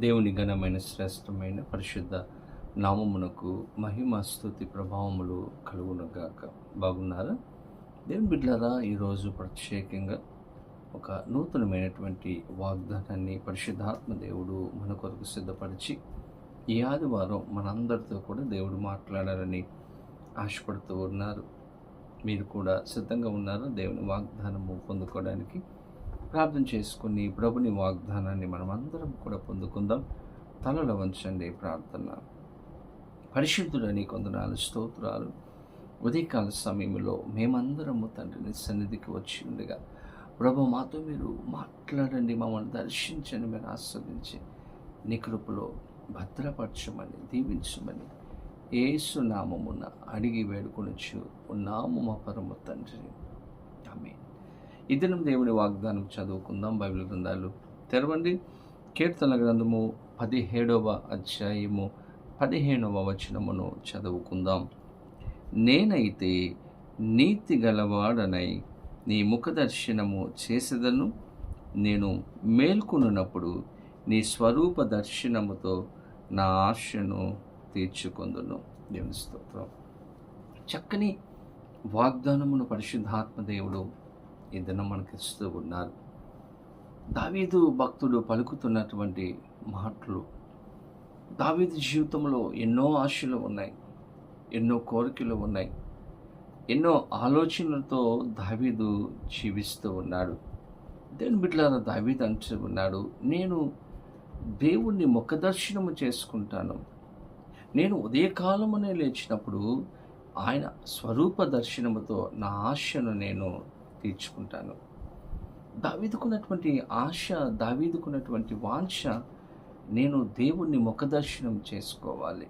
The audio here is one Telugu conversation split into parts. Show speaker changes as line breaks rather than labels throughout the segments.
దేవుని ఘనమైన శ్రేష్టమైన పరిశుద్ధ నామమునకు మహిమ స్థుతి ప్రభావములు కలుగునగాక. బాగున్నారా? దేవుని బిడ్లారా ఈరోజు ప్రత్యేకంగా ఒక నూతనమైనటువంటి వాగ్దానాన్ని పరిశుద్ధాత్మ దేవుడు మన కొరకు సిద్ధపరిచి ఈ ఆదివారం మనందరితో కూడా దేవుడు మాట్లాడాలని ఆశపడుతూ ఉన్నారు. మీరు కూడా సిద్ధంగా ఉన్నారా దేవుని వాగ్దానము పొందుకోవడానికి? ప్రార్థన చేసుకుని ప్రభుని వాగ్దానాన్ని మనం అందరం కూడా పొందుకుందాం. తలలో వంచండి ప్రార్థన. పరిశుద్ధుడని కొందనాలు స్తోత్రాలు. ఉదయకాల సమయంలో మేమందరము తండ్రిని సన్నిధికి వచ్చి ఉండగా ప్రభు మాతో మీరు మాట్లాడండి మమ్మల్ని దర్శించండి మీరు ఆస్వాదించి నీ కృపలో భద్రపరచమని దీవించమని ఏసునామమున అడిగి వేడుకొనొచ్చు ఉన్నాము మా పరమ తండ్రి. ఆమె ఈ దినం దేవుని వాగ్దానం చదువుకుందాం బైబిల్ గ్రంథాలు తెరవండి. కీర్తన గ్రంథము పదిహేడవ అధ్యాయము పదిహేనవ వచనమును చదువుకుందాం. నేనైతే నీతి గలవాడనై నీ ముఖదర్శనము చేసేదను. నేను మేల్కొనున్నప్పుడు నీ స్వరూప దర్శనముతో నా ఆశను తీర్చుకుందును. దేవుని స్తోత్రం. చక్కని వాగ్దానమును పరిశుద్ధాత్మ దేవుడు ఈ దినం మనకి ఇస్తూ ఉన్నారు. దావీదు భక్తుడు పలుకుతున్నటువంటి మాటలు దావీదు జీవితంలో ఎన్నో ఆశలు ఉన్నాయి ఎన్నో కోరికలు ఉన్నాయి ఎన్నో ఆలోచనలతో దావీదు జీవిస్తూ ఉన్నాడు. దేని బిడ్డలారా దావీదు అంటూ ఉన్నాడు నేను దేవుణ్ణి ముఖదర్శనము చేసుకుంటాను. నేను ఉదయకాలమునే లేచినప్పుడు ఆయన స్వరూప దర్శనముతో నా ఆశను నేను తీర్చుకుంటాను. దావీదుకున్నటువంటి ఆశ దావీదుకున్నటువంటి వాంఛ నేను దేవుణ్ణి ముఖదర్శనం చేసుకోవాలి.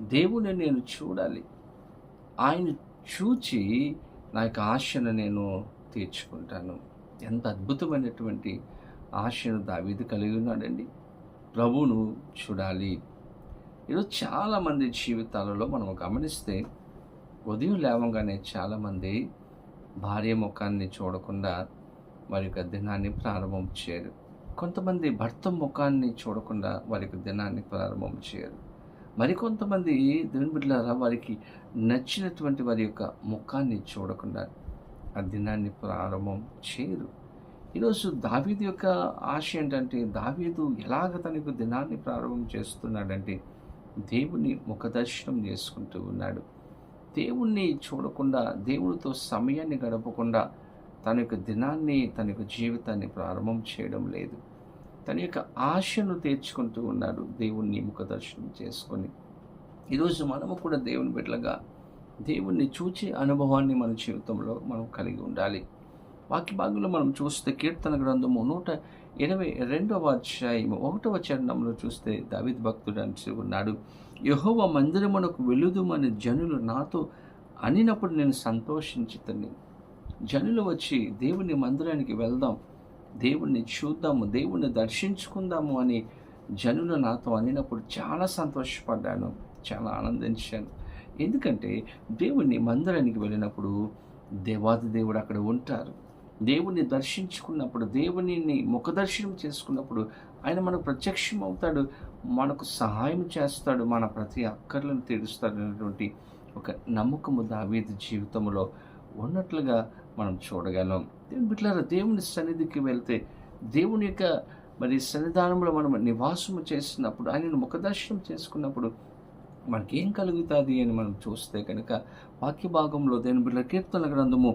దేవుని నేను చూడాలి. ఆయన చూచి నా యొక్క ఆశను నేను తీర్చుకుంటాను. ఎంత అద్భుతమైనటువంటి ఆశను దావీదు కలిగి ఉన్నాడండి. ప్రభువును చూడాలి. ఈరోజు చాలామంది జీవితాలలో మనం గమనిస్తే ఉదయం లేవగానే చాలామంది భార్య ముఖాన్ని చూడకుండా వారి యొక్క దినాన్ని ప్రారంభం చేయరు. కొంతమంది భర్త ముఖాన్ని చూడకుండా వారి యొక్క దినాన్ని ప్రారంభం చేయరు. మరికొంతమంది దేవుని బిడ్డలారా వారికి నచ్చినటువంటి వారి యొక్క ముఖాన్ని చూడకుండా ఆ దినాన్ని ప్రారంభం చేయరు. ఈరోజు దావీదు యొక్క ఆశ ఏంటంటే దావీదు ఎలాగ తనకు దినాన్ని ప్రారంభం చేస్తున్నాడంటే దేవుని ముఖదర్శనం చేసుకుంటూ ఉన్నాడు. దేవుణ్ణి చూడకుండా దేవునితో సమయాన్ని గడపకుండా తన యొక్క దినాన్ని తన యొక్క జీవితాన్ని ప్రారంభం చేయడం లేదు. తన యొక్క ఆశను తీర్చుకుంటూ ఉన్నాడు దేవుణ్ణి ముఖ దర్శనం చేసుకొని. ఈరోజు మనము కూడా దేవుని బిడ్డలుగా దేవుణ్ణి చూచే అనుభవాన్ని మన జీవితంలో మనం కలిగి ఉండాలి. వాక్య భాగంలో మనం చూస్తే కీర్తన గ్రంథము నూట ఇరవై రెండవ అధ్యాయము ఒకటవ చరణంలో చూస్తే దావిద్ భక్తుడు అని ఉన్నాడు. యహోవ మందిరమునకు వెలుదుమని జనులు నాతో అనినప్పుడు నేను సంతోషించుతాను. జనులు వచ్చి దేవుని మందిరానికి వెళ్దాం దేవుణ్ణి చూద్దాము దేవుణ్ణి దర్శించుకుందాము అని జనులు నాతో అనినప్పుడు చాలా సంతోషపడ్డాను చాలా ఆనందించాను. ఎందుకంటే దేవుణ్ణి మందిరానికి వెళ్ళినప్పుడు దేవాది దేవుడు అక్కడ ఉంటారు. దేవుణ్ణి దర్శించుకున్నప్పుడు దేవునిని ముఖదర్శనం చేసుకున్నప్పుడు ఆయన మనకు ప్రత్యక్షం అవుతాడు మనకు సహాయం చేస్తాడు మన ప్రతి అక్కర్లను తీరుస్తాడు అనేటువంటి ఒక నమ్మకము దావీది జీవితంలో ఉన్నట్లుగా మనం చూడగలం. దేవుని బిడ్డలారా దేవుని సన్నిధికి వెళ్తే దేవుని యొక్క మరి సన్నిధానంలో మనం నివాసము చేసినప్పుడు ఆయనను ముఖదర్శనం చేసుకున్నప్పుడు మనకేం కలుగుతుంది అని మనం చూస్తే కనుక వాక్య భాగంలో దేవుని బిడ్డల కీర్తన గ్రంథము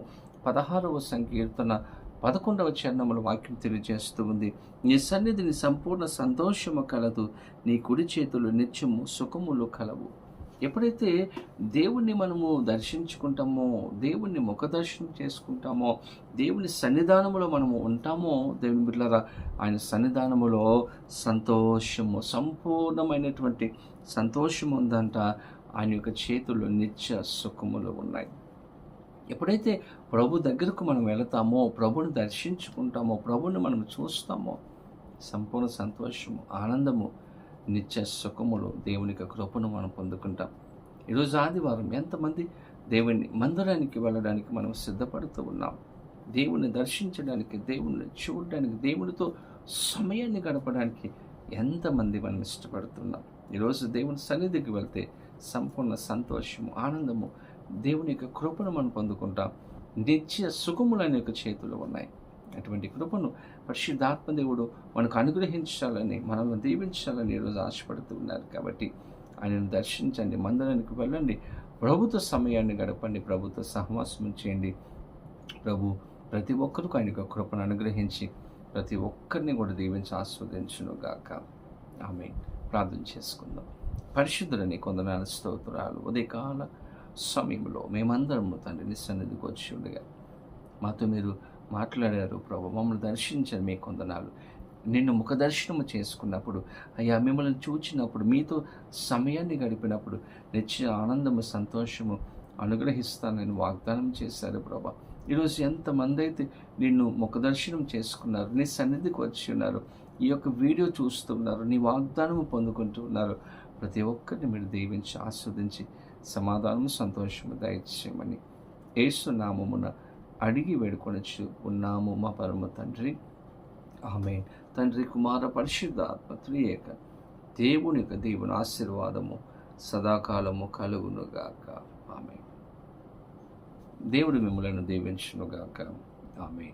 పదహారవ సంకీర్తన పదకొండవ చరణములు వాక్యం తెలియజేస్తూ ఉంది. నీ సన్నిధిని సంపూర్ణ సంతోషము కలదు. నీ కుడి చేతులు నిత్యము సుఖములు కలవు. ఎప్పుడైతే దేవుణ్ణి మనము దర్శించుకుంటామో దేవుణ్ణి ముఖదర్శనం చేసుకుంటామో దేవుని సన్నిధానములో మనము ఉంటామో దేవుని బిడ్డలారా ఆయన సన్నిధానములో సంతోషము సంపూర్ణమైనటువంటి సంతోషం ఉందంట. ఆయన యొక్క చేతుల్లో నిత్య సుఖములు ఉన్నాయి. ఎప్పుడైతే ప్రభు దగ్గరకు మనం వెళతామో ప్రభుని దర్శించుకుంటామో ప్రభుని మనం చూస్తామో సంపూర్ణ సంతోషము ఆనందము నిత్య సుఖములు దేవుని యొక్క కృపను మనం పొందుకుంటాం. ఈరోజు ఆదివారం ఎంతమంది దేవుని మందిరానికి వెళ్ళడానికి మనం సిద్ధపడుతూ ఉన్నాం. దేవుణ్ణి దర్శించడానికి దేవుణ్ణి చూడడానికి దేవునితో సమయాన్ని గడపడానికి ఎంతమంది మనం ఇష్టపడుతున్నాం. ఈరోజు దేవుని సన్నిధికి వెళ్తే సంపూర్ణ సంతోషము ఆనందము దేవుని యొక్క కృపను మనం పొందుకుంటాం. నిత్య సుఖములైన యొక్క చేతులు ఉన్నాయి. అటువంటి కృపను పరిశుద్ధాత్మ దేవుడు మనకు అనుగ్రహించాలని మనల్ని దీవించాలని ఈరోజు ఆశపడుతూ ఉన్నారు. కాబట్టి ఆయనను దర్శించండి మందిరానికి వెళ్ళండి. ప్రభుత్వ సమయాన్ని గడపండి ప్రభుత్వ సహవాసం చేయండి. ప్రభు ప్రతి ఒక్కరికి ఆయన యొక్క కృపను అనుగ్రహించి ప్రతి ఒక్కరిని కూడా దీవించి ఆస్వాదించును గాక. ఆమె ప్రార్థన చేసుకుందాం. పరిశుద్ధులని కొందనాలు స్తోత్రాలు. ఉదయకాల సమయంలో మేమందరము తండ్రి సన్నిధికి వచ్చి ఉండగా మాతో మీరు మాట్లాడారు ప్రభు మమ్మల్ని దర్శించారు మీ కొందనాలు. నిన్ను ముఖ దర్శనము చేసుకున్నప్పుడు అయ్యా మిమ్మల్ని చూచినప్పుడు మీతో సమయాన్ని గడిపినప్పుడు నిత్య ఆనందము సంతోషము అనుగ్రహిస్తానని వాగ్దానం చేశారు ప్రభా. ఈరోజు ఎంతమంది అయితే నిన్ను ముఖ దర్శనం చేసుకున్నారు నీ సన్నిధికి వచ్చి ఉన్నారు ఈ యొక్క వీడియో చూస్తున్నారు నీ వాగ్దానము పొందుకుంటూ ఉన్నారు. ప్రతి ఒక్కరిని మీరు దీవించి ఆస్వాదించి సమాధానము సంతోషము దయచేయమని ఏసు నామమున అడిగి వేడుకొనొచ్చు ఉన్నాము మా పరమ తండ్రి. ఆమె తండ్రి కుమార పరిశుద్ధ ఆత్మ త్రియేక దేవుని యొక్క దేవుని ఆశీర్వాదము సదాకాలము కలుగునుగాక ఆమె దేవుడు మిమ్మలను దీవించునుగాక ఆమె